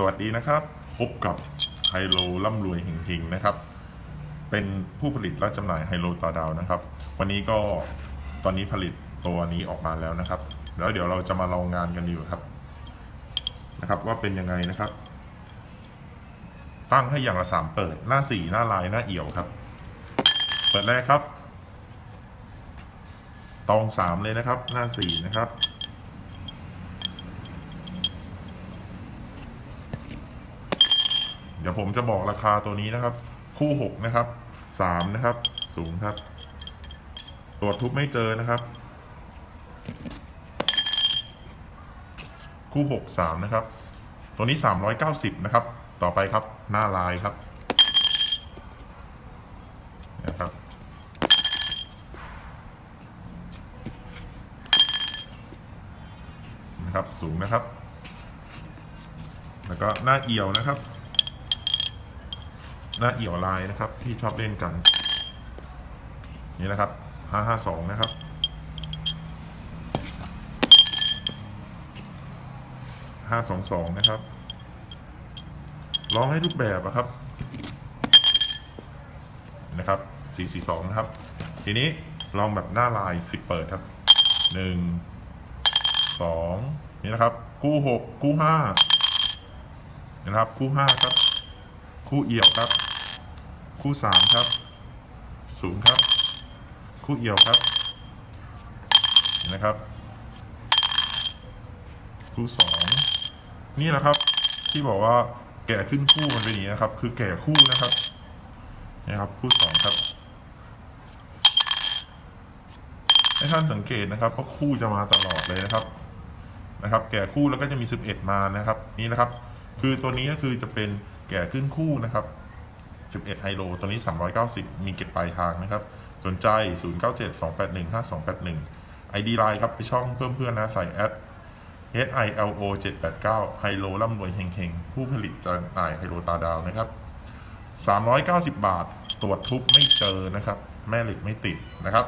สวัสดีนะครับ พบกับไฮโลร่ำรวยเฮงๆนะครับ เป็นผู้ผลิตและจำหน่ายไฮโลต่อดาวนะครับ วันนี้ก็ตอนนี้ผลิตตัวนี้ออกมาแล้วนะครับ แล้วเดี๋ยวเราจะมาลองงานกันอยู่ครับนะครับ ว่าเป็นยังไงนะครับ ตั้งให้อย่างละสามเปิดหน้าสี่หน้าลายหน้าเอี่ยวครับ เปิดแรกครับ ตองสามเลยนะครับ หน้าสี่นะครับ ดี๋ยวผมจะบอกราคาตัวนี้นะครับ คู่หกนะครับสามนะครับสูงครับ ตรวจทุบไม่เจอนะครับ คู่หกสามนะครับ ตัวนี้สามร้อยเก้าสิบนะครับ ต่อไปครับหน้าลายครับนะครับนะครับสูงนะครับ แล้วก็หน้าเอี่ยวนะครับ หน้าเอี่ยวลายนะครับ ที่ชอบเล่นกัน นี่นะครับห้าห้าสองนะครับห้าสองสองนะครับ ร้องให้ทุกแบบอะครับ นะครับสี่สี่สองนะครับ ทีนี้ลองแบบหน้าลายฟิกเปิดครับหนึ่งสองนี่นะครับ คู่หกคู่ห้านะครับ คู่ห้าครับ คู่เอี่ยวครับ คู่สามครับศูนย์ครับ คู่เอี่ยวครับนะครับ คู่สองนี่นะครับที่บอกว่าแก่ขึ้นคู่มันเป็นอย่างนี้นะครับ คือแก่คู่นะครับนะครับ คู่สองครับให้ท่านสังเกตนะครับว่าคู่จะมาตลอดเลยนะครับนะครับ แก่คู่แล้วก็จะมี 11 มานะครับ นี่นะครับ คือตัวนี้ก็คือจะเป็น แก่ขึ้นคู่นะครับ 11 ไฮโล ตัวนี้ 390 มีเก็บปลายทางนะครับ สนใจ 097 281 5281 ID ไลน์ครับ ไปช่องเพิ่มเพื่อนนะ ใส่แอด H I L O 789ไฮโลร่ำรวยเฮงๆ ผู้ผลิตจำหน่ายไฮโลตาดาวนะครับ 390 บาท ตรวจทุบไม่เจอนะครับ แม่เหล็กไม่ติดนะครับ